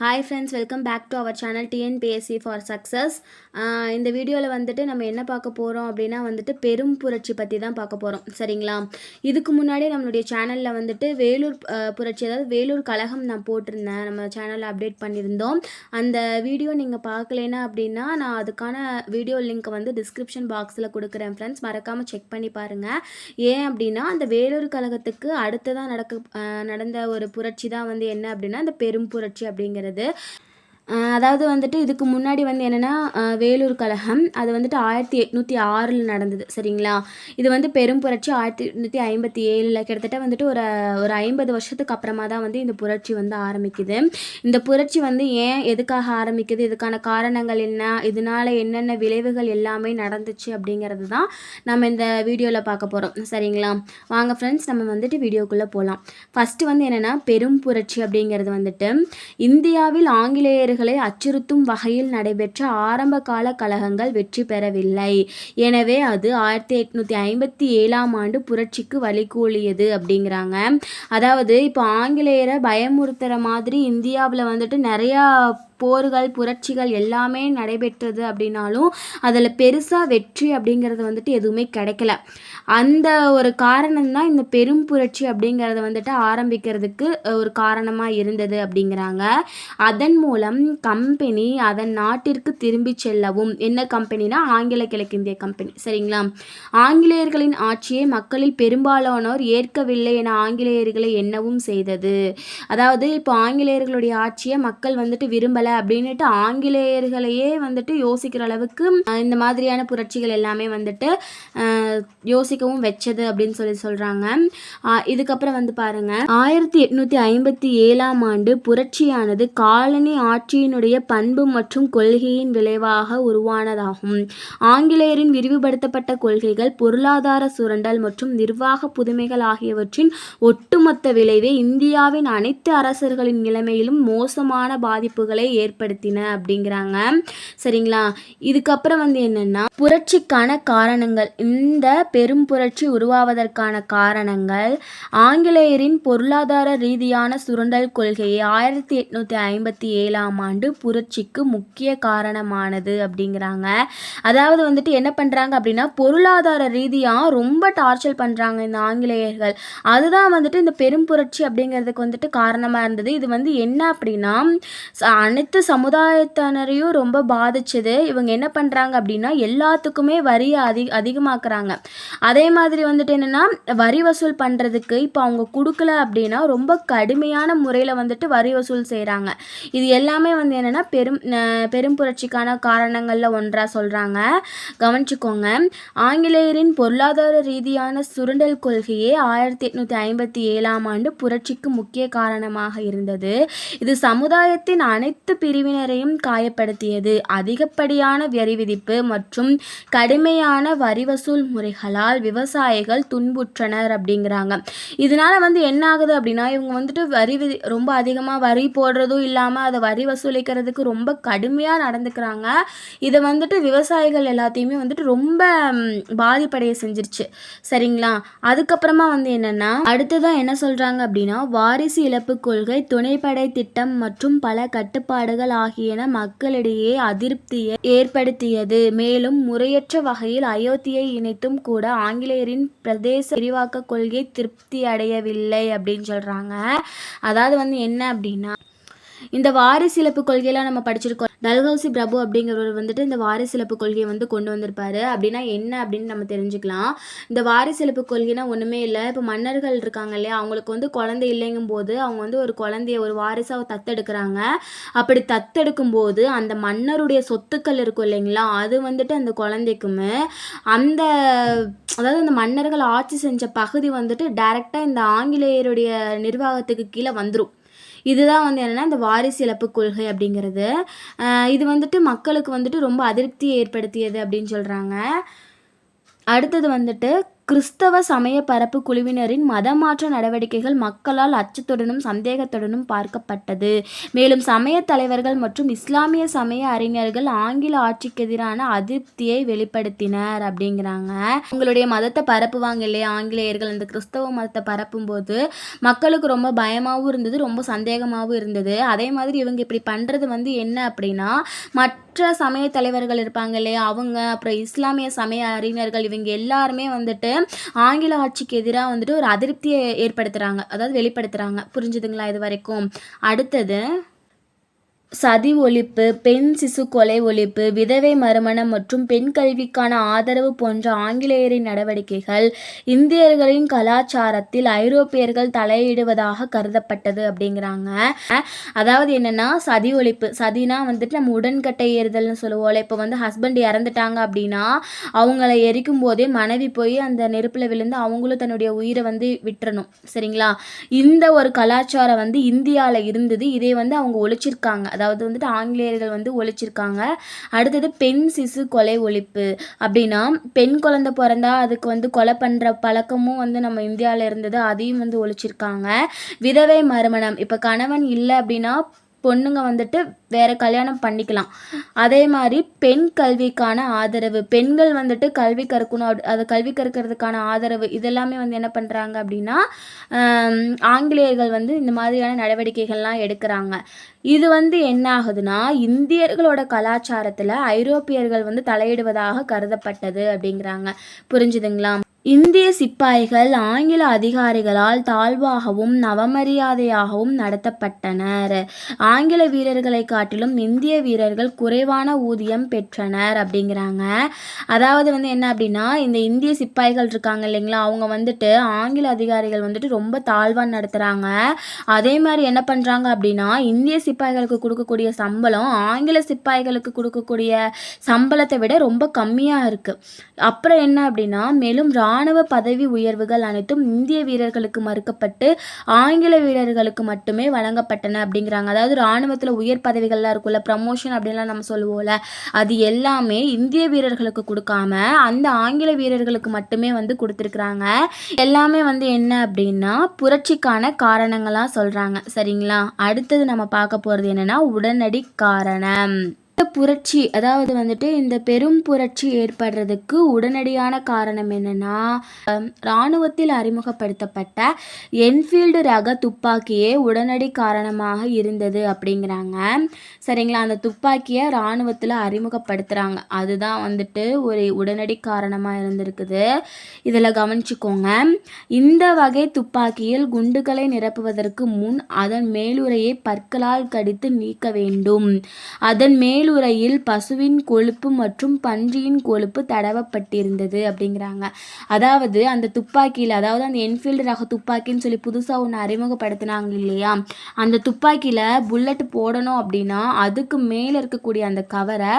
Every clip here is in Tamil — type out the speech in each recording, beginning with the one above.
Hi friends welcome back to our channel TNPSC for success இந்த வீடியோவில் வந்துட்டு நம்ம என்ன பார்க்க போகிறோம் அப்படின்னா வந்துட்டு பெரும் புரட்சி பற்றி தான் பார்க்க போகிறோம் சரிங்களா? இதுக்கு முன்னாடி நம்மளுடைய சேனலில் வந்துட்டு வேலூர் புரட்சி அதாவது வேலூர் கழகம் நான் போட்டிருந்தேன். நம்ம சேனலில் அப்டேட் பண்ணியிருந்தோம். அந்த வீடியோ நீங்கள் பார்க்கலைன்னா அப்படின்னா நான் அதுக்கான வீடியோ லிங்க் வந்து டிஸ்கிரிப்ஷன் பாக்ஸில் கொடுக்குறேன் ஃப்ரெண்ட்ஸ் மறக்காமல் செக் பண்ணி பாருங்கள் ஏன் அப்படின்னா அந்த வேலூர் கழகத்துக்கு அடுத்ததாக நடக்க நடந்த ஒரு புரட்சி தான் வந்து என்ன அப்படின்னா இந்த பெரும் புரட்சி அப்படிங்கிறது. வருது அதாவது வந்துட்டு இதுக்கு முன்னாடி வந்து என்னென்னா வேலூர் கழகம் அது வந்துட்டு ஆயிரத்தி எட்நூற்றி ஆறில் நடந்தது சரிங்களா? இது வந்து பெரும் புரட்சி. ஆயிரத்தி எட்நூற்றி ஐம்பத்தி ஏழில் கிட்டத்தட்ட வந்துட்டு ஒரு ஒரு ஐம்பது வருஷத்துக்கு அப்புறமா தான் வந்து இந்த புரட்சி வந்து ஆரம்பிக்குது. இந்த புரட்சி வந்து ஏன் எதுக்காக ஆரம்பிக்குது? இதுக்கான காரணங்கள் என்ன? இதனால என்னென்ன விளைவுகள் எல்லாமே நடந்துச்சு அப்படிங்கிறது தான் நம்ம இந்த வீடியோவில் பார்க்க போகிறோம் சரிங்களா? வாங்க ஃப்ரெண்ட்ஸ் நம்ம வந்துட்டு வீடியோக்குள்ளே போகலாம் ஃபஸ்ட்டு வந்து என்னென்னா பெரும் புரட்சி அப்படிங்கிறது வந்துட்டு இந்தியாவில் ஆங்கிலேயர்கள் அச்சுறுத்தும் வகையில் நடைபெற்ற ஆரம்ப கால கழகங்கள் வெற்றி பெறவில்லை. எனவே அது ஆயிரத்தி எட்நூற்றி ஐம்பத்தி ஏழாம் ஆண்டு புரட்சிக்கு வழிகோலியது அப்படிங்கிறாங்க. அதாவது இப்போ ஆங்கிலேயரை பயமுறுத்துகிற மாதிரி இந்தியாவில் வந்துட்டு நிறையா போர்கள் புரட்சிகள் எல்லாமே நடைபெற்றது அப்படின்னாலும் அதில் பெருசாக வெற்றி அப்படிங்கிறது வந்துட்டு எதுவுமே கிடைக்கல. அந்த ஒரு காரணம் தான் இந்த பெரும் புரட்சி அப்படிங்கிறத வந்துட்டு ஆரம்பிக்கிறதுக்கு ஒரு காரணமாக இருந்தது அப்படிங்கிறாங்க. அதன் மூலம் கம்பெனி அதன் நாட்டிற்கு திரும்பி செல்லவும். என்ன கம்பெனினா? ஆங்கில கிழக்கிந்திய கம்பெனி. சரிங்களா? ஆங்கிலேயர்களின் ஆட்சியை மக்களில் பெரும்பாலானோர் ஏற்கவில்லை என ஆங்கிலேயர்களை என்னவும் செய்தது. அதாவது இப்போ ஆங்கிலேயர்களுடைய ஆட்சியை மக்கள் வந்துட்டு விரும்பலை அப்படின்னுட்டு ஆங்கிலேயர்களையே வந்துட்டு யோசிக்கிற அளவுக்கு இந்த மாதிரியான புரட்சிகள் எல்லாமே வந்துட்டு யோசிக்கவும் வச்சது அப்படின்னு சொல்லி சொல்கிறாங்க இதுக்கப்புறம் வந்து பாருங்க. ஆயிரத்தி எட்நூற்றி ஐம்பத்தி ஏழாம் ஆண்டு புரட்சியானது காலனி ஆட்சியினுடைய பண்பு மற்றும் கொள்கையின் விளைவாக உருவானதாகும். ஆங்கிலேயரின் விரிவுபடுத்தப்பட்ட கொள்கைகள் பொருளாதார சுரண்டல் மற்றும் நிர்வாக புதுமைகள் ஆகியவற்றின் ஒட்டுமொத்த விளைவே இந்தியாவின் அனைத்து அரசர்களின் நிலைமையிலும் மோசமான பாதிப்புகளை ஏற்படுத்தின அப்படிங்கிறாங்க. சரிங்களா? இதுக்கப்புறம் வந்து என்னன்னா புரட்சிக்கான காரணங்கள் இந்த பெரும் புரட்சி உருவாவதற்கான காரணங்கள் ஆங்கிலேயரின் பொருளாதார ரீதியான சுரண்டல் கொள்கையை ஆயிரத்தி எட்நூத்தி ஐம்பத்தி ஏழாம் ஆண்டு புரட்சிக்கு முக்கிய காரணமானது அப்படிங்கிறாங்க. அதாவது வந்துட்டு என்ன பண்றாங்க அப்படின்னா பொருளாதார ரீதியாக ரொம்ப டார்ச்சர் பண்றாங்க இந்த ஆங்கிலேயர்கள். அதுதான் வந்துட்டு இந்த பெரும் புரட்சி அப்படிங்கிறதுக்கு வந்துட்டு காரணமா இருந்தது. இது வந்து என்ன அப்படின்னா அனைத்து அடுத்து சமுதாயத்தினரையும் ரொம்ப பாதிச்சது. இவங்க என்ன பண்ணுறாங்க அப்படின்னா எல்லாத்துக்குமே வரியை அதிக அதிகமாக்குறாங்க. அதே மாதிரி வந்துட்டு என்னன்னா வரி வசூல் பண்ணுறதுக்கு இப்போ அவங்க கொடுக்கல அப்படின்னா ரொம்ப கடுமையான முறையில் வந்துட்டு வரி வசூல் செய்கிறாங்க இது எல்லாமே வந்து என்னென்னா பெரும் பெரும் புரட்சிக்கான காரணங்களில் ஒன்றாக சொல்கிறாங்க கவனிச்சுக்கோங்க. ஆங்கிலேயரின் பொருளாதார ரீதியான சுரண்டல் கொள்கையே ஆயிரத்தி எட்நூற்றி ஐம்பத்தி ஏழாம் ஆண்டு புரட்சிக்கு முக்கிய காரணமாக இருந்தது. இது சமுதாயத்தின் அனைத்து பிரிவினரையும் காயப்படுத்தியது. அதிகப்படியான வரி விதிப்பு மற்றும் கடுமையான வரி வசூல் முறைகளால் விவசாயிகள் துன்புற்றனர் அப்படிங்கிறாங்க. இதனால வந்து என்ன ஆகுது அப்படின்னா இவங்க வந்துட்டு வரி விதி ரொம்ப அதிகமாக வரி போடுறதும் இல்லாமல் அதை வரி வசூலிக்கிறதுக்கு ரொம்ப கடுமையாக நடந்துக்கிறாங்க. இதை வந்துட்டு விவசாயிகள் எல்லாத்தையுமே வந்துட்டு ரொம்ப பாதிப்படைய செஞ்சிருச்சு. சரிங்களா? அதுக்கப்புறமா வந்து என்னன்னா அடுத்ததான் என்ன சொல்றாங்க அப்படின்னா வாரிசு இழப்பு கொள்கை துணைப்படை திட்டம் மற்றும் பல செயல்பாடுகள் ஆகியன மக்களிடையே அதிருப்தியை ஏற்படுத்தியது. மேலும் முறையற்ற வகையில் அயோத்தியை இணைத்தும் கூட ஆங்கிலேயரின் பிரதேச விரிவாக்க கொள்கை திருப்தி அடையவில்லை அப்படின்னு சொல்றாங்க. அதாவது வந்து என்ன அப்படின்னா இந்த வாரிசிலப்பு கொள்கையெல்லாம் நம்ம படிச்சிருக்கோம். டல்ஹவுசி பிரபு அப்படிங்கிறவர் வந்துட்டு இந்த வாரிசிலப்பு கொள்கையை வந்து கொண்டு வந்திருப்பாரு. அப்படின்னா என்ன அப்படின்னு நம்ம தெரிஞ்சுக்கலாம். இந்த வாரிசிலப்பு கொள்கைனா ஒன்றுமே இல்லை. இப்போ மன்னர்கள் இருக்காங்க இல்லையா? அவங்களுக்கு வந்து குழந்தை இல்லைங்கும் போது அவங்க வந்து ஒரு குழந்தைய ஒரு வாரிசாக தத்தெடுக்கிறாங்க. அப்படி தத்தெடுக்கும் போது அந்த மன்னருடைய சொத்துக்கள் இருக்கும் இல்லைங்களா? அது வந்துட்டு அந்த குழந்தைக்குமே அந்த அதாவது அந்த மன்னர்கள் ஆட்சி செஞ்ச பகுதி வந்துட்டு டைரெக்டாக இந்த ஆங்கிலேயருடைய நிர்வாகத்துக்கு கீழே வந்துடும் இதுதான் வந்து என்னன்னா இந்த வாரிசு இழப்பு கொள்கை அப்படிங்கிறது. இது வந்துட்டு மக்களுக்கு வந்துட்டு ரொம்ப அதிருப்தியை ஏற்படுத்தியது அப்படின்னு சொல்கிறாங்க அடுத்தது வந்துட்டு கிறிஸ்தவ சமய பரப்பு குழுவினரின் மதமாற்ற நடவடிக்கைகள் மக்களால் அச்சத்துடனும் சந்தேகத்துடனும் பார்க்கப்பட்டது. மேலும் சமய தலைவர்கள் மற்றும் இஸ்லாமிய சமய அறிஞர்கள் ஆங்கில ஆட்சிக்கு எதிரான அதிருப்தியை வெளிப்படுத்தினர் அப்படிங்கிறாங்க. உங்களுடைய மதத்தை பரப்புவாங்க இல்லையா? ஆங்கிலேயர்கள் அந்த கிறிஸ்தவ மதத்தை பரப்பும்போது மக்களுக்கு ரொம்ப பயமாகவும் இருந்தது ரொம்ப சந்தேகமாகவும் இருந்தது. அதே மாதிரி இவங்க இப்படி பண்ணுறது வந்து என்ன அப்படின்னா மற்ற சமய தலைவர்கள் இருப்பாங்க இல்லையா? அவங்க அப்புறம் இஸ்லாமிய சமய அறிஞர்கள் இவங்க எல்லாருமே வந்துட்டு ஆங்கில ஆட்சிக்கு எதிராக வந்துட்டு ஒரு அதிருப்தியை ஏற்படுத்துகிறாங்க அதாவது வெளிப்படுத்துகிறாங்க புரிஞ்சுதுங்களா இது வரைக்கும்? அடுத்தது சதி ஒழிப்பு பெண் சிசு கொலை ஒழிப்பு விதவை மறுமணம் மற்றும் பெண் கல்விக்கான ஆதரவு போன்ற ஆங்கிலேயரின் நடவடிக்கைகள் இந்தியர்களின் கலாச்சாரத்தில் ஐரோப்பியர்கள் தலையிடுவதாக கருதப்பட்டது அப்படிங்கிறாங்க. அதாவது என்னென்னா சதி ஒழிப்பு சதினா வந்துட்டு நம்ம உடன்கட்டை ஏறுதல்னு சொல்லுவோம்ல. இப்போ வந்து ஹஸ்பண்ட் இறந்துட்டாங்க அப்படின்னா அவங்கள எரிக்கும் போதே மனைவி போய் அந்த நெருப்பில் விழுந்து அவங்களும் தன்னுடைய உயிரை வந்து விட்டுறணும். சரிங்களா? இந்த ஒரு கலாச்சாரம் வந்து இந்தியாவில் இருந்தது. இதை வந்து அவங்க ஒழிச்சிருக்காங்க. அதாவது வந்துட்டு ஆங்கிலேயர்கள் வந்து ஒழிச்சிருக்காங்க. அடுத்தது பெண் சிசு கொலை ஒழிப்பு. அப்படின்னா பெண் குழந்தை பிறந்தா அதுக்கு வந்து கொலை பண்ணுற பழக்கமும் வந்து நம்ம இந்தியாவில் இருந்தது அதையும் வந்து ஒழிச்சிருக்காங்க. விதவை மறுமணம். இப்போ கணவன் இல்லை அப்படின்னா பொண்ணுங்க வந்துட்டு வேறு கல்யாணம் பண்ணிக்கலாம். அதே மாதிரி பெண் கல்விக்கான ஆதரவு. பெண்கள் வந்துட்டு கல்வி கற்கணும் அப் அது கல்வி கற்கிறதுக்கான ஆதரவு. இதெல்லாமே வந்து என்ன பண்ணுறாங்க அப்படின்னா ஆங்கிலேயர்கள் வந்து இந்த மாதிரியான நடவடிக்கைகள்லாம் எடுக்கிறாங்க. இது வந்து என்ன ஆகுதுன்னா இந்தியர்களோட கலாச்சாரத்தில் ஐரோப்பியர்கள் வந்து தலையிடுவதாக கருதப்பட்டது அப்படிங்கிறாங்க. புரிஞ்சுதுங்களா? இந்திய சிப்பாய்கள் ஆங்கில அதிகாரிகளால் தாழ்வாகவும் நவமரியாதையாகவும் நடத்தப்பட்டனர். ஆங்கில வீரர்களை காட்டிலும் இந்திய வீரர்கள் குறைவான ஊதியம் பெற்றனர் அப்படிங்கிறாங்க. அதாவது வந்து என்ன அப்படின்னா இந்த இந்திய சிப்பாய்கள் இருக்காங்க இல்லைங்களா அவங்க வந்துட்டு ஆங்கில அதிகாரிகள் வந்துட்டு ரொம்ப தாழ்வாக நடத்துகிறாங்க அதே மாதிரி என்ன பண்ணுறாங்க அப்படின்னா இந்திய சிப்பாய்களுக்கு கொடுக்கக்கூடிய சம்பளம் ஆங்கில சிப்பாய்களுக்கு கொடுக்கக்கூடிய சம்பளத்தை விட ரொம்ப கம்மியாக இருக்குது அப்புறம் என்ன அப்படின்னா மேலும் ராணுவ பதவி உயர்வுகள் அனைத்தும் இந்திய வீரர்களுக்கு மறுக்கப்பட்டு ஆங்கில வீரர்களுக்கு மட்டுமே வழங்கப்பட்டன அப்படிங்கிறாங்க. அதாவது ராணுவத்தில் உயர் பதவிகள்லாம் இருக்கும்ல ப்ரமோஷன் அப்படின்லாம் நம்ம சொல்லுவோம்ல அது எல்லாமே இந்திய வீரர்களுக்கு கொடுக்காம அந்த ஆங்கில வீரர்களுக்கு மட்டுமே வந்து கொடுத்துருக்குறாங்க. எல்லாமே வந்து என்ன அப்படின்னா புரட்சிக்கான காரணங்களாக சொல்கிறாங்க சரிங்களா? அடுத்தது நம்ம பார்க்க போகிறது என்னென்னா உடனடி காரணம். புரட்சி அதாவது வந்துட்டு இந்த பெரும் புரட்சி ஏற்படுறதுக்கு உடனடியான காரணம் என்னன்னா இராணுவத்தில் அறிமுகப்படுத்தப்பட்ட என்ஃபீல்டு ரக துப்பாக்கியே உடனடி காரணமாக இருந்தது அப்படிங்கிறாங்க. சரிங்களா? அந்த துப்பாக்கியை இராணுவத்தில் அறிமுகப்படுத்துகிறாங்க அதுதான் வந்துட்டு ஒரு உடனடி காரணமாக இருந்திருக்குது. இதில் கவனிச்சுக்கோங்க. இந்த வகை துப்பாக்கியில் குண்டுகளை நிரப்புவதற்கு முன் அதன் மேலுரையை பற்களால் கடித்து நீக்க வேண்டும். அதன் மேல் மேலுறையில் பசுவின் கொழுப்பு மற்றும் பன்றியின் கொழுப்பு தடவப்பட்டிருந்தது அப்படிங்கிறாங்க. அதாவது அந்த துப்பாக்கியில் அதாவது அந்த என்ஃபீல்டு ரக துப்பாக்கின்னு சொல்லி புதுசாக ஒன்று அறிமுகப்படுத்தினாங்க இல்லையா? அந்த துப்பாக்கியில் புல்லட் போடணும் அப்படின்னா அதுக்கு மேலே இருக்கக்கூடிய அந்த கவரை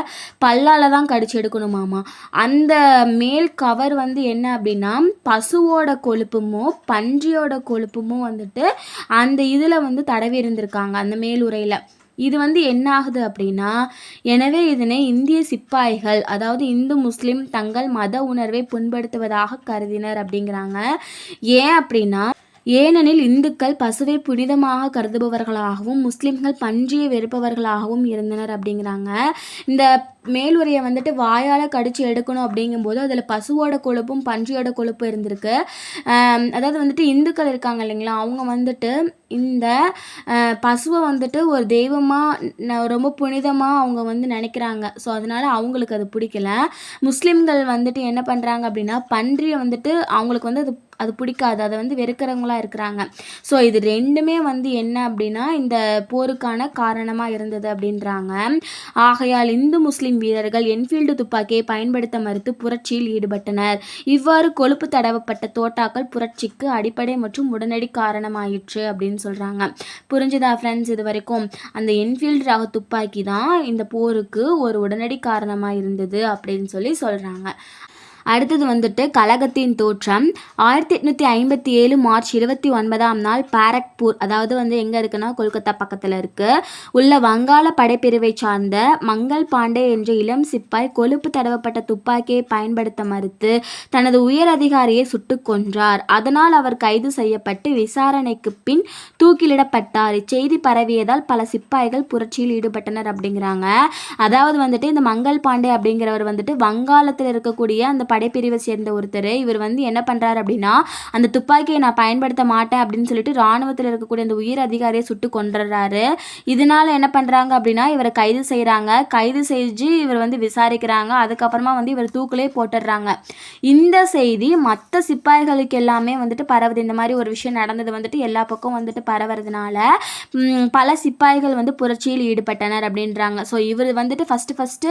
பல்லால் தான் கடிச்சு எடுக்கணுமாமா? அந்த மேல் கவர் வந்து என்ன அப்படின்னா பசுவோட கொழுப்புமோ பன்றியோட கொழுப்புமோ வந்துட்டு அந்த இதில் வந்து தடவி இருந்திருக்காங்க அந்த மேலுரையில் இது வந்து என்ன ஆகுது அப்படின்னா எனவே இதனை இந்திய சிப்பாய்கள் அதாவது இந்து முஸ்லீம் தங்கள் மத உணர்வை புண்படுத்துவதாக கருதினர் அப்படிங்கிறாங்க. ஏன் அப்படின்னா ஏனெனில் இந்துக்கள் பசுவை புனிதமாக கருதுபவர்களாகவும் முஸ்லிம்கள் பன்றியை வெறுப்பவர்களாகவும் இருந்தனர் அப்படிங்கிறாங்க. இந்த மேலுரையை வந்துட்டு வாயால் கடித்து எடுக்கணும் அப்படிங்கும்போது அதில் பசுவோட கொழுப்பும் பன்றியோட கொழுப்பும் இருந்திருக்கு. அதாவது வந்துட்டு இந்துக்கள் இருக்காங்க இல்லைங்களா? அவங்க வந்துட்டு இந்த பசுவை வந்துட்டு ஒரு தெய்வமாக ரொம்ப புனிதமாக அவங்க வந்து நினைக்கிறாங்க. ஸோ அதனால் அவங்களுக்கு அது பிடிக்கல. முஸ்லீம்கள் வந்துட்டு என்ன பண்ணுறாங்க அப்படின்னா பன்றியை வந்துட்டு அவங்களுக்கு வந்து அது அது பிடிக்காது. அதை வந்து வெறுக்கிறவங்களா இருக்கிறாங்க. ஸோ இது ரெண்டுமே வந்து என்ன அப்படின்னா இந்த போருக்கான காரணமாக இருந்தது அப்படின்றாங்க. ஆகையால் இந்து முஸ்லீம் வீரர்கள் என்ஃபீல்டு துப்பாக்கியை பயன்படுத்த மறுத்து புரட்சியில் ஈடுபட்டனர். இவ்வாறு கொழுப்பு தடவப்பட்ட தோட்டாக்கள் புரட்சிக்கு அடிப்படை மற்றும் உடனடி காரணமாயிற்று அப்படின்னு சொல்கிறாங்க புரிஞ்சுதா ஃப்ரெண்ட்ஸ் இது வரைக்கும் அந்த என்ஃபீல்டு ரக துப்பாக்கி தான் இந்த போருக்கு ஒரு உடனடி காரணமாக இருந்தது அப்படின்னு சொல்லி சொல்கிறாங்க அடுத்தது வந்துட்டு கழகத்தின் தோற்றம். ஆயிரத்தி எட்நூற்றி ஐம்பத்தி ஏழு மார்ச் இருபத்தி ஒன்பதாம் நாள் பாரக்பூர் அதாவது வந்து எங்கே இருக்குன்னா கொல்கத்தா பக்கத்தில் இருக்குது உள்ள வங்காள படைப்பிரிவை சார்ந்த மங்கள் பாண்டே என்ற இளம் சிப்பாய் கொழுப்பு தடவப்பட்ட துப்பாக்கியை பயன்படுத்த மறுத்து தனது உயர் அதிகாரியை சுட்டு கொன்றார். அதனால் அவர் கைது செய்யப்பட்டு விசாரணைக்கு பின் தூக்கிலிடப்பட்டார். இச்செய்தி பரவியதால் பல சிப்பாய்கள் புரட்சியில் ஈடுபட்டனர் அப்படிங்கிறாங்க. அதாவது வந்துட்டு இந்த மங்கள் பாண்டே அப்படிங்கிறவர் வந்துட்டு வங்காளத்தில் இருக்கக்கூடிய அந்த படைப்பிரிவை சேர்ந்த ஒருத்தர். இவர் வந்து என்ன பண்ணுறாரு அப்படின்னா அந்த துப்பாக்கியை நான் பயன்படுத்த மாட்டேன் அப்படின்னு சொல்லிட்டு ராணுவத்தில் இருக்கக்கூடிய அந்த உயர் அதிகாரியை சுட்டு கொண்டுறாரு இதனால என்ன பண்ணுறாங்க அப்படின்னா இவரை கைது செய்கிறாங்க கைது செஞ்சு இவர் வந்து விசாரிக்கிறாங்க. அதுக்கப்புறமா வந்து இவர் தூக்கிலே போட்டுடுறாங்க. இந்த செய்தி மற்ற சிப்பாய்களுக்கு எல்லாமே வந்துட்டு பரவுது. இந்த மாதிரி ஒரு விஷயம் நடந்தது வந்துட்டு எல்லா பக்கம் வந்துட்டு பரவுறதுனால பல சிப்பாய்கள் வந்து புரட்சியில் ஈடுபட்டனர் அப்படின்றாங்க. ஸோ இவர் வந்துட்டு ஃபஸ்ட்டு ஃபஸ்ட்டு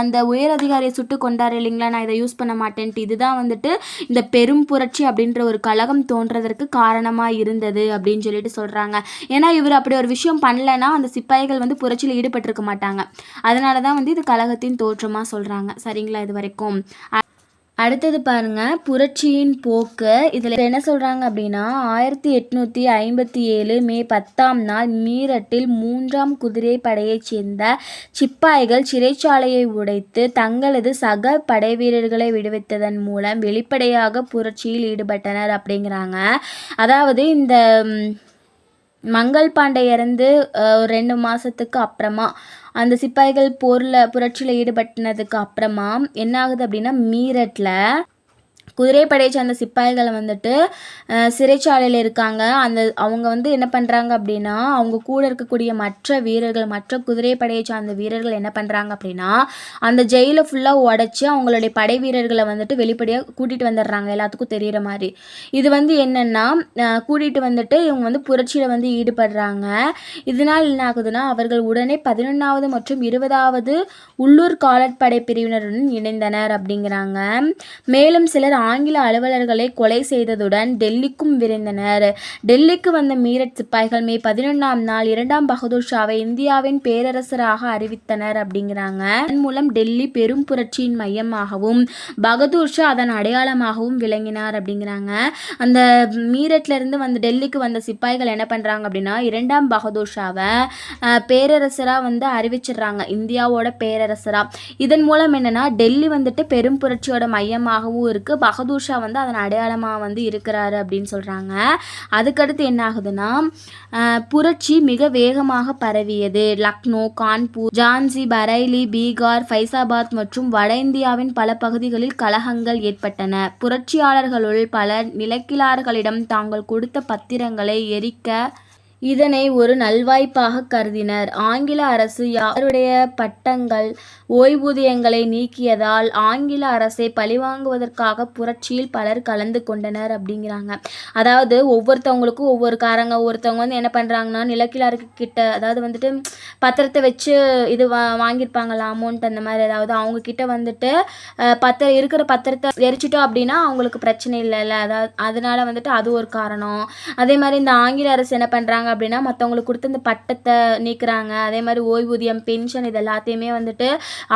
அந்த உயர் அதிகாரியை சுட்டு கொண்டாரு இல்லைங்களா? நான் இதை யூஸ் பண்ண மாட்டேன்ட்டு. இதுதான் வந்துட்டு இந்த பெரும் புரட்சி அப்படின்ற ஒரு கழகம் தோன்றதற்கு காரணமாக இருந்தது அப்படின்னு சொல்லிட்டு சொல்கிறாங்க ஏன்னா இவர் அப்படி ஒரு விஷயம் பண்ணலைன்னா அந்த சிப்பாய்கள் வந்து புரட்சியில் ஈடுபட்டிருக்க மாட்டாங்க. அதனால தான் வந்து இது கழகத்தின் தோற்றமாக சொல்கிறாங்க சரிங்களா இது வரைக்கும். அடுத்தது பாருங்க புரட்சியின் போக்கு. இதில் என்ன சொல்கிறாங்க அப்படின்னா ஆயிரத்தி எட்நூற்றி ஐம்பத்தி ஏழு மே பத்தாம் நாள் மீரட்டில் மூன்றாம் குதிரை படையைச் சேர்ந்த சிப்பாய்கள் சிறைச்சாலையை உடைத்து தங்களது சக படைவீரர்களை விடுவித்ததன் மூலம் வெளிப்படையாக புரட்சியில் ஈடுபட்டனர் அப்படிங்கிறாங்க. அதாவது இந்த மங்கள் பாண்டே இறந்து ஒரு ரெண்டு மாதத்துக்கு அப்புறமா அந்த சிப்பாய்கள் போரில் புரட்சியில் ஈடுபட்டினதுக்கு அப்புறமா என்ன ஆகுது அப்படின்னா மீரட்டில் குதிரைப்படையை சேர்ந்த சிப்பாய்களை வந்துட்டு சிறைச்சாலையில் இருக்காங்க. அந்த அவங்க வந்து என்ன பண்ணுறாங்க அப்படின்னா அவங்க கூட இருக்கக்கூடிய மற்ற வீரர்கள் மற்ற குதிரைப்படையை சார்ந்த வீரர்கள் என்ன பண்ணுறாங்க அப்படின்னா அந்த ஜெயிலை ஃபுல்லாக உடச்சி அவங்களுடைய படை வீரர்களை வந்துட்டு வெளிப்படையாக கூட்டிகிட்டு வந்துடுறாங்க. எல்லாத்துக்கும் தெரிகிற மாதிரி. இது வந்து என்னென்னா கூட்டிகிட்டு வந்துட்டு இவங்க வந்து புரட்சியில் வந்து ஈடுபடுறாங்க. இதனால் என்ன ஆகுதுன்னா அவர்கள் உடனே பதினொன்றாவது மற்றும் இருபதாவது உள்ளூர் காலற்படை பிரிவினருடன் இணைந்தனர் அப்படிங்கிறாங்க. மேலும் சிலர் ஆங்கில அலுவலர்களை கொலை செய்ததுடன் டெல்லிக்கும் விரைந்தனர். டெல்லிக்கு வந்த மீரட் சிப்பாய்கள் மே பதினொன்றாம் நாள் இரண்டாம் பகதூர் ஷாவை இந்தியாவின் பேரரசராக அறிவித்தனர் அப்படிங்கிறாங்க. அதன் மூலம் டெல்லி பெரும் புரட்சியின் மையமாகவும் பகதூர் ஷா அதன் அடையாளமாகவும் விளங்கினார் அப்படிங்கிறாங்க. அந்த மீரட்ல இருந்து வந்து டெல்லிக்கு வந்த சிப்பாய்கள் என்ன பண்ணுறாங்க அப்படின்னா இரண்டாம் பகதூர் ஷாவை பேரரசராக வந்து அறிவிச்சிடுறாங்க. இந்தியாவோட பேரரசராக இதன் மூலம் என்னன்னா டெல்லி வந்துட்டு பெரும் புரட்சியோட மையமாகவும் இருக்குது பகதூர் ஷா வந்து அதன் அடையாளமாக வந்து இருக்கிறாரு அப்படின்னு சொல்கிறாங்க அதுக்கடுத்து என்ன ஆகுதுன்னா புரட்சி மிக வேகமாக பரவியது. லக்னோ கான்பூர் ஜான்சி பரைலி பீகார் ஃபைசாபாத் மற்றும் வட இந்தியாவின் பல பகுதிகளில் கலகங்கள் ஏற்பட்டன. புரட்சியாளர்களுள் பலர் நிலக்கிழார்களிடம் தாங்கள் கொடுத்த பத்திரங்களை எரிக்க இதனை ஒரு நல்வாய்ப்பாக கருதினர். ஆங்கில அரசு யாருடைய பட்டங்கள் ஓய்வூதியங்களை நீக்கியதால் ஆங்கில அரசை பழிவாங்குவதற்காக புரட்சியில் பலர் கலந்து கொண்டனர் அப்படிங்கிறாங்க. அதாவது ஒவ்வொருத்தவங்களுக்கும் ஒவ்வொரு காரங்க ஒருத்தவங்க வந்து என்ன பண்ணுறாங்கன்னா நிலக்கிழாருக்கு கிட்ட அதாவது வந்துட்டு பத்திரத்தை வச்சு இது வா வாங்கியிருப்பாங்களா அமௌண்ட் அந்த மாதிரி ஏதாவது அவங்க கிட்ட வந்துட்டு பத்திரம் இருக்கிற பத்திரத்தை எரிச்சிட்டோம் அப்படின்னா அவங்களுக்கு பிரச்சனை இல்லைல்ல. அதாவது அதனால வந்துட்டு அது ஒரு காரணம். அதே மாதிரி இந்த ஆங்கில அரசு என்ன பண்ணுறாங்க அப்படின்னா மற்றவங்களுக்கு கொடுத்த இந்த பட்டத்தை நீக்கிறாங்க. அதே மாதிரி ஓய்வூதியம் பென்ஷன் இது எல்லாத்தையுமே வந்துட்டு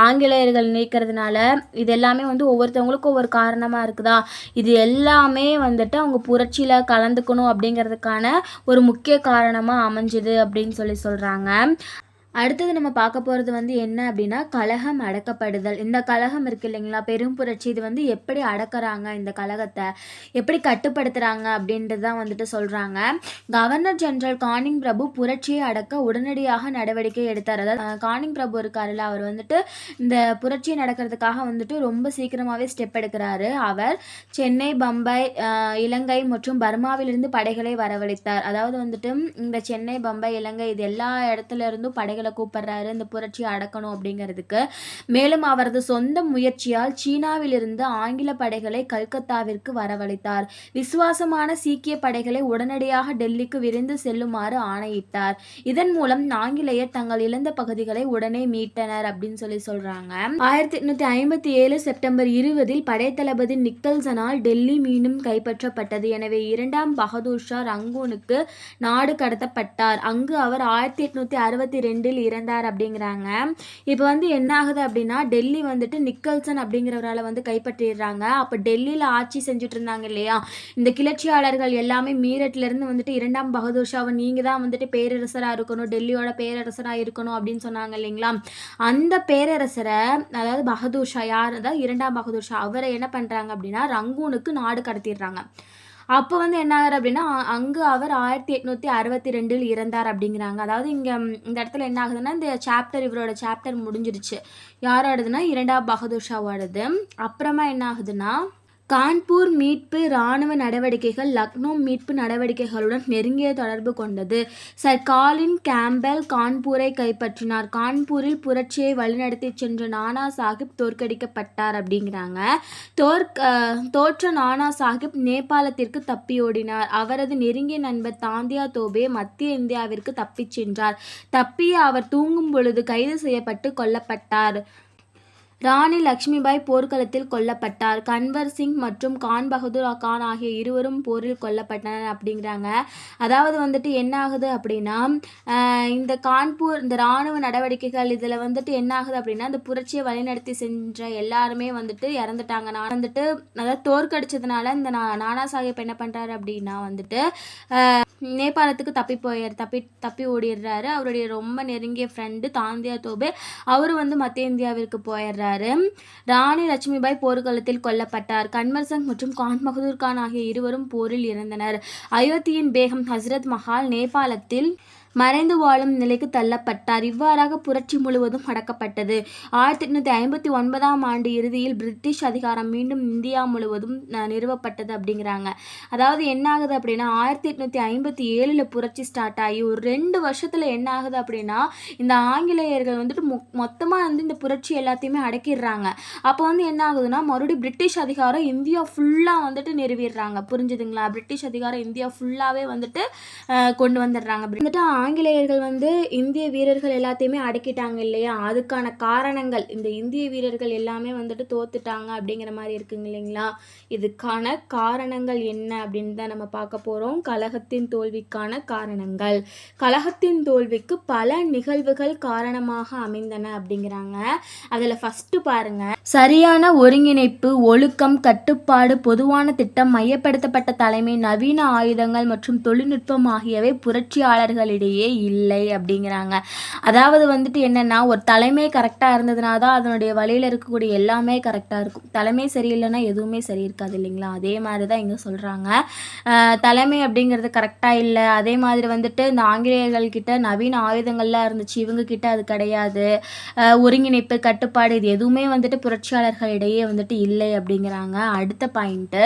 ஆங்கிலேயர்கள் நீக்கிறதுனால இது எல்லாமே வந்து ஒவ்வொருத்தவங்களுக்கும் ஒவ்வொரு காரணமாக இருக்குதா? இது எல்லாமே வந்துட்டு அவங்க புரட்சியில் கலந்துக்கணும் அப்படிங்கிறதுக்கான ஒரு முக்கிய காரணமாக அமைஞ்சுது அப்படின்னு சொல்லி சொல்கிறாங்க அடுத்தது நம்ம பார்க்க போகிறது வந்து என்ன அப்படின்னா கலகம் அடக்கப்படுதல். இந்த கலகம் இருக்கு இல்லைங்களா? பெரும் புரட்சி. இது வந்து எப்படி அடக்குறாங்க இந்த கலகத்தை? எப்படி கட்டுப்படுத்துகிறாங்க அப்படின்றது தான் வந்துட்டு சொல்கிறாங்க கவர்னர் ஜெனரல் கானிங் பிரபு புரட்சியை அடக்க உடனடியாக நடவடிக்கை எடுத்தார். அதாவது கானிங் பிரபு இருக்காருல்ல அவர் வந்துட்டு இந்த புரட்சி நடக்கிறதுக்காக வந்துட்டு ரொம்ப சீக்கிரமாகவே ஸ்டெப் எடுக்கிறாரு. அவர் சென்னை பம்பை இலங்கை மற்றும் பர்மாவிலிருந்து படைகளை வரவழைத்தார். அதாவது வந்துட்டு இந்த சென்னை பம்பை இலங்கை இது எல்லா இடத்துல இருந்தும் படை கூப்பிடுறாரு இந்த புரட்சியை அடக்கணும் அப்படிங்கிறதுக்கு. மேலும் அவரது சொந்த முயற்சியால் சீனாவிலிருந்து ஆங்கில படைகளை கல்கத்தாவிற்கு வரவழைத்தார். விசுவாசமான சீக்கிய படைகளை உடனடியாக டெல்லிக்கு விரைந்து செல்லுமாறு ஆணையிட்டார். இதன் மூலம் ஆங்கிலேயர் தங்கள் இழந்த பகுதிகளை உடனே மீட்டனர் அப்படின்னு சொல்லி சொல்றாங்க. ஆயிரத்தி எட்நூத்தி ஐம்பத்தி ஏழு செப்டம்பர் இருபதில் படைத்தளபதி நிக்கல்சனால் டெல்லி மீண்டும் கைப்பற்றப்பட்டது. எனவே இரண்டாம் பகதூர் ஷா ரங்கூனுக்கு நாடு கடத்தப்பட்டார். அங்கு அவர் ஆயிரத்தி எட்நூத்தி அறுபத்தி ரெண்டு ரெண்டில் இறந்தார் அப்படிங்கிறாங்க. இப்போ வந்து என்ன ஆகுது அப்படின்னா டெல்லி வந்துட்டு நிக்கல்சன் அப்படிங்கிறவரால் வந்து கைப்பற்றிடுறாங்க. அப்போ டெல்லியில் ஆட்சி செஞ்சுட்டு இருந்தாங்க இல்லையா? இந்த கிளர்ச்சியாளர்கள் எல்லாமே மீரட்லேருந்து வந்துட்டு இரண்டாம் பகதூர் ஷாவை நீங்கள் தான் வந்துட்டு பேரரசராக இருக்கணும் டெல்லியோட பேரரசராக இருக்கணும் அப்படின்னு சொன்னாங்க இல்லைங்களா? அந்த பேரரசரை அதாவது பகதூர் ஷா யார்? அதாவது இரண்டாம் பகதூர் ஷா அவரை என்ன பண்ணுறாங்க அப்படின்னா ரங்கூனுக்கு நாடு கடத்திடுறாங்க. அப்போ வந்து என்ன ஆகுது அப்படின்னா அங்கு அவர் ஆயிரத்தி எட்நூற்றி அறுபத்தி ரெண்டில் இறந்தார் அப்படிங்கிறாங்க. அதாவது இங்கே இந்த இடத்துல என்ன ஆகுதுன்னா இந்த சாப்டர் இவரோட சாப்டர் முடிஞ்சிருச்சு. யாரோடதுன்னா இரண்டாம் பகதூர் ஷாவோடது அப்புறமா என்ன ஆகுதுன்னா கான்பூர் மீட்பு இராணுவ நடவடிக்கைகள் லக்னோ மீட்பு நடவடிக்கைகளுடன் நெருங்கிய தொடர்பு கொண்டது. சர் காலின் கேம்பெல் கான்பூரை கைப்பற்றினார். கான்பூரில் புரட்சியை வழிநடத்தி சென்ற நானா சாஹிப் தோற்கடிக்கப்பட்டார் அப்படிங்கிறாங்க. தோற்க தோற்ற நானா சாஹிப் நேபாளத்திற்கு தப்பியோடினார். அவரது நெருங்கிய நண்பர் தாந்தியா தோபே மத்திய இந்தியாவிற்கு தப்பிச் சென்றார். தப்பிய அவர் தூங்கும் பொழுது கைது செய்யப்பட்டு கொல்லப்பட்டார். ராணி லக்ஷ்மிபாய் போர்க்களத்தில் கொல்லப்பட்டார். கன்வர் சிங் மற்றும் கான் பகதூர் கான் ஆகிய இருவரும் போரில் கொல்லப்பட்டனர் அப்படிங்கிறாங்க. அதாவது வந்துட்டு என்ன ஆகுது அப்படின்னா இந்த கான்பூர் இந்த இராணுவ நடவடிக்கைகள் இதில் வந்துட்டு என்ன ஆகுது அப்படின்னா இந்த புரட்சியை வழிநடத்தி சென்ற எல்லாருமே வந்துட்டு இறந்துட்டாங்க. நான் வந்துட்டு அதாவது தோற்கடிச்சதுனால இந்த நானா சாஹிப் என்ன பண்ணுறாரு அப்படின்னா வந்துட்டு நேபாளத்துக்கு தப்பி போயிடு தப்பி தப்பி ஓடிடுறாரு. அவருடைய ரொம்ப நெருங்கிய ஃப்ரெண்டு தாந்தியா தோபே அவர் வந்து மத்திய இந்தியாவிற்கு போயிடுறாரு. ராணி லட்சுமிபாய் போர்க்களத்தில் கொல்லப்பட்டார். கன்வர் சங் மற்றும் கான் மகதூர் கான் ஆகிய இருவரும் போரில் இறந்தனர். அயோத்தியின் பேகம் ஹசரத் மஹால் நேபாளத்தில் மறைந்து வாழும் நிலைக்கு தள்ளப்பட்டார். இவ்வாறாக புரட்சி முழுவதும் அடக்கப்பட்டது. ஆயிரத்தி எட்நூத்தி ஐம்பத்தி ஒன்பதாம் ஆண்டு இறுதியில் பிரிட்டிஷ் அதிகாரம் மீண்டும் இந்தியா முழுவதும் நிறுவப்பட்டது அப்படிங்கிறாங்க. அதாவது என்ன ஆகுது அப்படின்னா ஆயிரத்தி எட்நூத்தி ஐம்பத்தி ஏழில் புரட்சி ஸ்டார்ட் ஆகி ஒரு ரெண்டு வருஷத்தில் என்ன ஆகுது அப்படின்னா இந்த ஆங்கிலேயர்கள் வந்துட்டு மொ மொத்தமாக வந்து இந்த புரட்சி எல்லாத்தையுமே அடக்கிடுறாங்க. அப்போ வந்து என்ன ஆகுதுன்னா மறுபடியும் பிரிட்டிஷ் அதிகாரம் இந்தியா ஃபுல்லாக வந்துட்டு நிறுவிடுறாங்க. புரிஞ்சுதுங்களா? பிரிட்டிஷ் அதிகாரம் இந்தியா ஃபுல்லாகவே வந்துட்டு கொண்டு வந்துடுறாங்க. வந்துட்டு ஆங்கிலேயர்கள் வந்து இந்திய வீரர்கள் எல்லாத்தையுமே அடக்கிட்டாங்க இல்லையா? அதுக்கான காரணங்கள் இந்த இந்திய வீரர்கள் எல்லாமே வந்துட்டு தோத்துட்டாங்க அப்படிங்கிற மாதிரி இருக்குங்க இல்லைங்களா? இதுக்கான காரணங்கள் என்ன அப்படின்னு தான் நம்ம பார்க்க போகிறோம் கழகத்தின் தோல்விக்கான காரணங்கள். கழகத்தின் தோல்விக்கு பல நிகழ்வுகள் காரணமாக அமைந்தன அப்படிங்கிறாங்க. அதில் ஃபஸ்ட்டு பாருங்க. சரியான ஒருங்கிணைப்பு ஒழுக்கம் கட்டுப்பாடு பொதுவான திட்டம் மையப்படுத்தப்பட்ட தலைமை நவீன ஆயுதங்கள் மற்றும் தொழில்நுட்பம் ஆகியவை புரட்சியாளர்களிடையே தேவையே இல்லை அப்படிங்கிறாங்க. அதாவது வந்துட்டு என்னென்னா ஒரு தலைமை கரெக்டாக இருந்ததுனா தான் அதனுடைய வழியில் இருக்கக்கூடிய எல்லாமே கரெக்டாக இருக்கும். தலைமை சரியில்லைன்னா எதுவுமே சரி இருக்காது இல்லைங்களா? அதே மாதிரி தான் இங்கே சொல்கிறாங்க தலைமை அப்படிங்கிறது கரெக்டாக இல்லை. அதே மாதிரி வந்துட்டு இந்த ஆங்கிலேயர்கள் கிட்ட நவீன ஆயுதங்கள்லாம் இருந்துச்சு. இவங்க கிட்ட அது கிடையாது. ஒருங்கிணைப்பு கட்டுப்பாடு இது எதுவுமே வந்துட்டு புரட்சியாளர்களிடையே வந்துட்டு இல்லை அப்படிங்கிறாங்க. அடுத்த பாயிண்ட்டு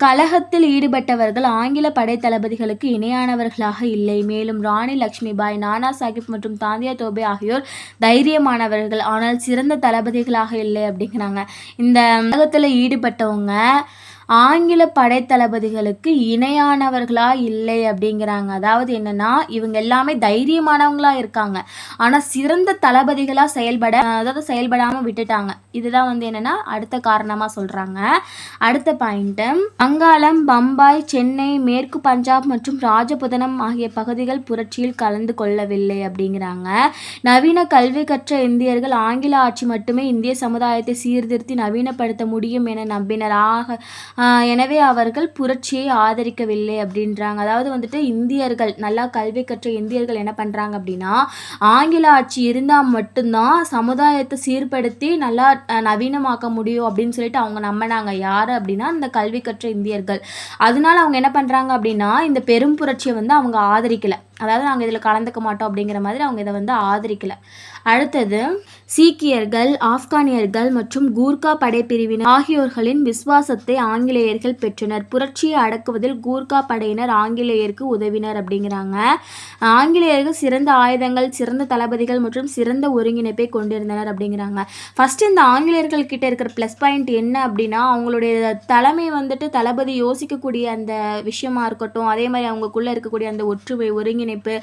கலகத்தில் ஈடுபட்டவர்கள் ஆங்கில படைத்தளபதிகளுக்கு இணையானவர்களாக இல்லை. மேலும் ராணி லக்ஷ்மிபாய் நானா சாஹிப் மற்றும் தாந்தியா தோபே ஆகியோர் தைரியமானவர்கள். ஆனால் சிறந்த தளபதிகளாக இல்லை அப்படிங்கிறாங்க. இந்த கலகத்தில் ஈடுபட்டவங்க ஆங்கில படைத்தளபதிகளுக்கு இணையானவர்களா இல்லை அப்படிங்கிறாங்க. அதாவது என்னன்னா இவங்க எல்லாமே தைரியமானவங்களா இருக்காங்க. ஆனால் சிறந்த தளபதிகளாக செயல்பட அதாவது செயல்படாமல் விட்டுட்டாங்க. இதுதான் வந்து என்னன்னா அடுத்த காரணமாக சொல்கிறாங்க அடுத்த பாயிண்ட்டு வங்காளம் பம்பாய் சென்னை மேற்கு பஞ்சாப் மற்றும் ராஜபுதனம் ஆகிய பகுதிகள் புரட்சியில் கலந்து கொள்ளவில்லை அப்படிங்கிறாங்க. நவீன கல்வி கற்ற இந்தியர்கள் ஆங்கில ஆட்சி மட்டுமே இந்திய சமுதாயத்தை சீர்திருத்தி நவீனப்படுத்த முடியும் என நம்பினர் ஆக எனவே அவர்கள் புரட்சியை ஆதரிக்கவில்லை அப்படின்றாங்க. அதாவது வந்துட்டு இந்தியர்கள் நல்லா கல்வி கற்ற இந்தியர்கள் என்ன பண்ணுறாங்க அப்படின்னா ஆங்கில ஆட்சி இருந்தால் மட்டும்தான் சமுதாயத்தை சீர்படுத்தி நல்லா நவீனமாக்க முடியும் அப்படின்னு சொல்லிட்டு அவங்க நம்பினாங்க. யார் அப்படின்னா இந்த கல்வி கற்ற இந்தியர்கள். அதனால அவங்க என்ன பண்ணுறாங்க அப்படின்னா இந்த பெரும் புரட்சியை வந்து அவங்க ஆதரிக்கலை. அதாவது நாங்கள் இதில் கலந்துக்க மாட்டோம் அப்படிங்கிற மாதிரி அவங்க இதை வந்து ஆதரிக்கலை. அடுத்தது சீக்கியர்கள் ஆப்கானியர்கள் மற்றும் கூர்கா படைப்பிரிவினர் ஆகியோர்களின் விசுவாசத்தை ஆங்கிலேயர்கள் பெற்றனர். புரட்சியை அடக்குவதில் கூர்கா படையினர் ஆங்கிலேயருக்கு உதவினர் அப்படிங்கிறாங்க. ஆங்கிலேயர்கள் சிறந்த ஆயுதங்கள் சிறந்த தளபதிகள் மற்றும் சிறந்த ஒருங்கிணைப்பை கொண்டிருந்தனர் அப்படிங்கிறாங்க. ஃபர்ஸ்ட் இந்த ஆங்கிலேயர்கள் கிட்ட இருக்கிற ப்ளஸ் பாயிண்ட் என்ன அப்படின்னா அவங்களுடைய தலைமை வந்துட்டு தளபதி யோசிக்கக்கூடிய அந்த விஷயமா இருக்கட்டும் அதே மாதிரி அவங்களுக்குள்ள இருக்கக்கூடிய அந்த ஒற்றுமை ஒருங்கிணை ஒருங்கிணைப்பு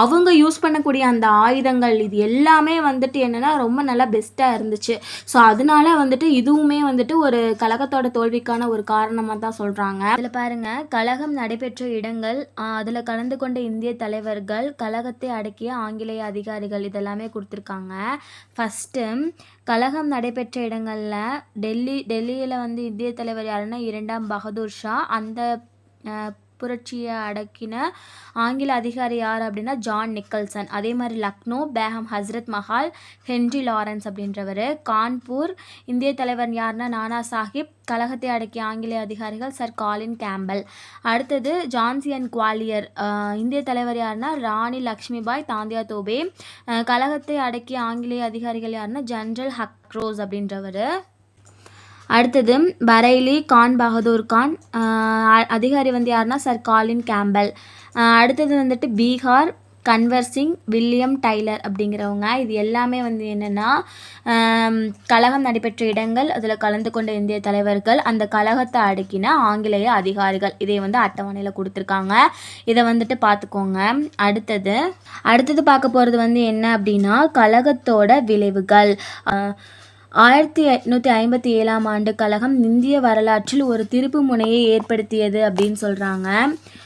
அவங்க யூஸ் பண்ணக்கூடிய அந்த ஆயுதங்கள் இது எல்லாமே வந்துட்டு என்னென்னா ரொம்ப நல்லா பெஸ்ட்டாக இருந்துச்சு. ஸோ அதனால வந்துட்டு இதுவுமே வந்துட்டு ஒரு கழகத்தோட தோல்விக்கான ஒரு காரணமாக தான் சொல்கிறாங்க அதில் பாருங்கள் கழகம் நடைபெற்ற இடங்கள் அதில் கலந்து கொண்ட இந்திய தலைவர்கள் கழகத்தை அடக்கிய ஆங்கிலேய அதிகாரிகள் இதெல்லாமே கொடுத்துருக்காங்க. ஃபஸ்ட்டு கழகம் நடைபெற்ற இடங்களில் டெல்லி டெல்லியில் வந்து இந்திய தலைவர் யாருன்னா இரண்டாம் பகதூர் ஷா. அந்த புரட்சியை அடக்கின ஆங்கில அதிகாரி யார் அப்படின்னா ஜான் நிக்கல்சன். அதே மாதிரி லக்னோ பேகம் ஹஸ்ரத் மஹால் ஹென்றி லாரன்ஸ் அப்படின்றவர். கான்பூர் இந்திய தலைவர் யாருன்னா நானா சாஹிப். கழகத்தை அடக்கிய ஆங்கிலேய அதிகாரிகள் சர் காலின் கேம்பல். அடுத்தது ஜான்சி அண்ட் குவாலியர். இந்திய தலைவர் யாருன்னா ராணி லக்ஷ்மிபாய் தாந்தியா தோபே கழகத்தை அடக்கிய ஆங்கிலேய அதிகாரிகள் யாருன்னா ஜென்ரல் ஹக்ரோஸ் அப்படின்றவர். அடுத்தது பரைலி கான் பகதூர் கான். அதிகாரி வந்து யாருன்னா சர் காலின் கேம்பல். அடுத்தது வந்துட்டு பீகார் கன்வர் சிங் வில்லியம் டைலர் அப்படிங்கிறவங்க. இது எல்லாமே வந்து என்னென்னா கழகம் நடைபெற்ற இடங்கள். அதில் கலந்து கொண்ட இந்திய தலைவர்கள் அந்த கழகத்தை அடுக்கின ஆங்கிலேய அதிகாரிகள். இதை வந்து அட்டவணையில் கொடுத்துருக்காங்க. இதை வந்துட்டு பார்த்துக்கோங்க. அடுத்தது அடுத்தது பார்க்க போகிறது வந்து என்ன அப்படின்னா கழகத்தோட விளைவுகள். ஆயிரத்தி எட்நூற்றி ஐம்பத்தி ஏழாம் ஆண்டு கழகம் இந்திய வரலாற்றில் ஒரு திருப்பு முனையை ஏற்படுத்தியது அப்படின்னு சொல்கிறாங்க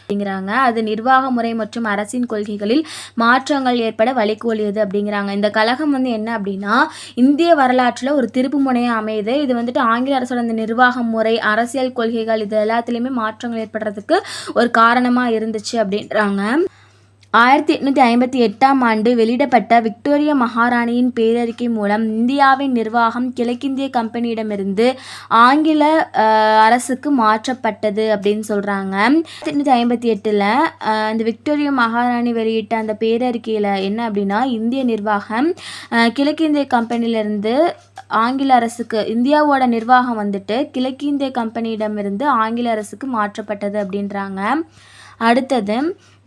அப்படிங்கிறாங்க. அது நிர்வாக முறை மற்றும் அரசின் கொள்கைகளில் மாற்றங்கள் ஏற்பட வழிகோலியது அப்படிங்கிறாங்க. இந்த கழகம் வந்து என்ன அப்படின்னா இந்திய வரலாற்றில் ஒரு திருப்பு முனையை அமையுது. இது வந்துட்டு ஆங்கில அரசோட அந்த நிர்வாக முறை அரசியல் கொள்கைகள் இது எல்லாத்துலேயுமே மாற்றங்கள் ஏற்படுறதுக்கு ஒரு காரணமாக இருந்துச்சு அப்படின்றாங்க. ஆயிரத்தி எட்நூற்றி ஐம்பத்தி எட்டாம் ஆண்டு வெளியிடப்பட்ட விக்டோரிய மகாராணியின் பேரறிக்கை மூலம் இந்தியாவின் நிர்வாகம் கிழக்கிந்திய கம்பெனியிடமிருந்து ஆங்கில அரசுக்கு மாற்றப்பட்டது அப்படின்னு சொல்கிறாங்க ஆயிரத்தி எட்நூற்றி ஐம்பத்தி எட்டில் இந்த விக்டோரியா மகாராணி வெளியிட்ட அந்த பேரறிக்கையில் என்ன அப்படின்னா இந்திய நிர்வாகம் கிழக்கிந்திய கம்பெனியிலிருந்து ஆங்கில அரசுக்கு இந்தியாவோட நிர்வாகம் வந்துட்டு கிழக்கிந்திய கம்பெனியிடமிருந்து ஆங்கில அரசுக்கு மாற்றப்பட்டது அப்படின்றாங்க. அடுத்தது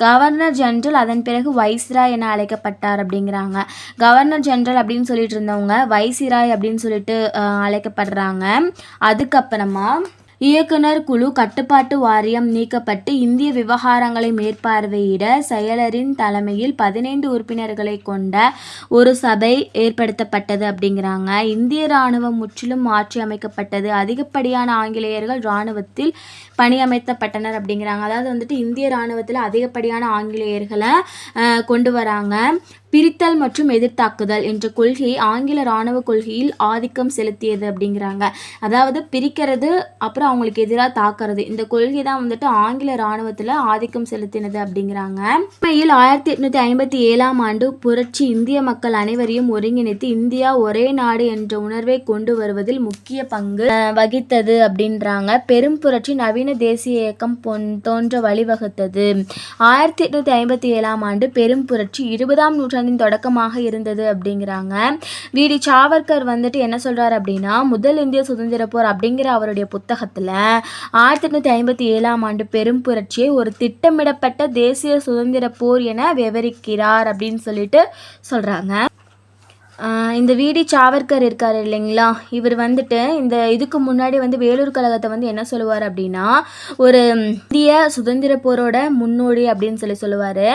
கவர்னர் ஜென்ரல் அதன் பிறகு வைஸ்ராய் என அழைக்கப்பட்டார் அப்படிங்கிறாங்க. கவர்னர் ஜென்ரல் அப்படின்னு சொல்லிட்டு இருந்தவங்க வைசிராய் அப்படின்னு சொல்லிட்டு அழைக்கப்படுறாங்க. அதுக்கப்புறமா இயக்குனர் குழு கட்டுப்பாட்டு வாரியம் நீக்கப்பட்டு இந்திய விவகாரங்களை மேற்பார்வையிட செயலரின் தலைமையில் பதினைந்து உறுப்பினர்களை கொண்ட ஒரு சபை ஏற்படுத்தப்பட்டது அப்படிங்கிறாங்க. இந்திய இராணுவம் முற்றிலும் மாற்றி அமைக்கப்பட்டது. அதிகப்படியான ஆங்கிலேயர்கள் இராணுவத்தில் பணியமைத்தப்பட்டனர் அப்படிங்கிறாங்க. அதாவது வந்துட்டு இந்திய இராணுவத்தில் அதிகப்படியான ஆங்கிலேயர்களை கொண்டு வராங்க. பிரித்தல் மற்றும் எதிர்த்தாக்குதல் என்ற கொள்கையை ஆங்கில இராணுவ கொள்கையில் ஆதிக்கம் செலுத்தியது அப்படிங்கிறாங்க. அதாவது பிரிக்கிறது அப்புறம் அவங்களுக்கு எதிராக தாக்குறது. இந்த கொள்கை தான் வந்துட்டு ஆங்கில இராணுவத்தில் ஆதிக்கம் செலுத்தினது அப்படிங்கிறாங்க. உண்மையில் ஆயிரத்தி எட்நூற்றி ஐம்பத்தி ஏழாம் ஆண்டு புரட்சி இந்திய மக்கள் அனைவரையும் ஒருங்கிணைத்து இந்தியா ஒரே நாடு என்ற உணர்வை கொண்டு வருவதில் முக்கிய பங்கு வகித்தது அப்படின்றாங்க. பெரும் புரட்சி நவீன தேசிய இயக்கம் பொன் தோன்ற வழிவகுத்தது. ஆயிரத்தி எட்நூற்றி ஐம்பத்தி ஏழாம் ஆண்டு பெரும் புரட்சி இருபதாம் நூற்றாண்டின் தொடக்கமாக இருந்தது அப்படிங்கிறாங்க. விடி சாவர்கர் வந்துட்டு என்ன சொல்றாரு அப்படின்னா முதல் இந்திய சுதந்திர போர் அப்படிங்கிற அவருடைய புத்தகத்தில் ஆயிரத்தி எட்நூற்றி ஐம்பத்தி ஏழாம் ஆண்டு பெரும் புரட்சியை ஒரு திட்டமிடப்பட்ட தேசிய சுதந்திர போர் என விவரிக்கிறார் அப்படின்னு சொல்லிட்டு சொல்கிறாங்க இந்த விடி சாவர்கர் இருக்கார் இல்லைங்களா? இவர் வந்துட்டு இந்த இதுக்கு முன்னாடி வந்து வேலூர் கழகத்தை வந்து என்ன சொல்லுவார் அப்படின்னா ஒரு இந்திய சுதந்திர போரோட முன்னோடி அப்படின்னு சொல்லி சொல்லுவார்.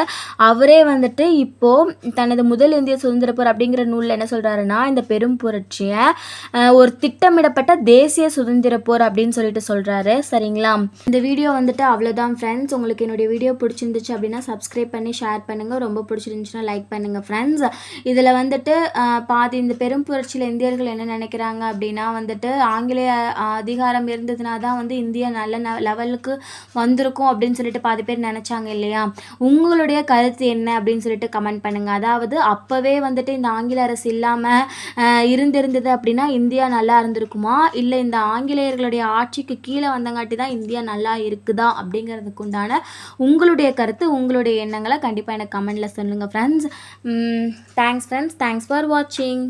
அவரே வந்துட்டு இப்போது தனது முதல் இந்திய சுதந்திர போர் அப்படிங்கிற நூலில் என்ன சொல்கிறாருன்னா இந்த பெரும் புரட்சியை ஒரு திட்டமிடப்பட்ட தேசிய சுதந்திர போர் அப்படின்னு சொல்லிட்டு சொல்கிறாரு சரிங்களா? இந்த வீடியோ வந்துட்டு அவ்வளோதான் ஃப்ரெண்ட்ஸ் உங்களுக்கு என்னுடைய வீடியோ பிடிச்சிருந்துச்சு அப்படின்னா சப்ஸ்கிரைப் பண்ணி ஷேர் பண்ணுங்கள் ரொம்ப பிடிச்சிருந்துச்சுன்னா லைக் பண்ணுங்கள் ஃப்ரெண்ட்ஸ் இதில் வந்துட்டு பாதி இந்த பெரும் புரட்சியில் இந்தியர்கள் என்ன நினைக்கிறாங்க அப்படின்னா வந்துட்டு ஆங்கிலேய அதிகாரம் இருந்ததுனா தான் வந்து இந்தியா நல்ல ந- லெவலுக்கு வந்திருக்கும் அப்படின்னு சொல்லிட்டு பாதி பேர் நினச்சாங்க இல்லையா? உங்களுடைய கருத்து என்ன அப்படின்னு சொல்லிட்டு கமெண்ட் பண்ணுங்கள் அதாவது அப்போவே வந்துட்டு இந்த ஆங்கில அரசு இல்லாமல் இருந்திருந்தது அப்படின்னா இந்தியா நல்லா இருந்திருக்குமா? இல்லை இந்த ஆங்கிலேயர்களுடைய ஆட்சிக்கு கீழே வந்தங்காட்டி தான் இந்தியா நல்லா இருக்குதா? அப்படிங்கிறதுக்கு உண்டான உங்களுடைய கருத்து உங்களுடைய எண்ணங்களை கண்டிப்பாக எனக்கு கமெண்டில் சொல்லுங்கள் friends thanks friends thanks for 收听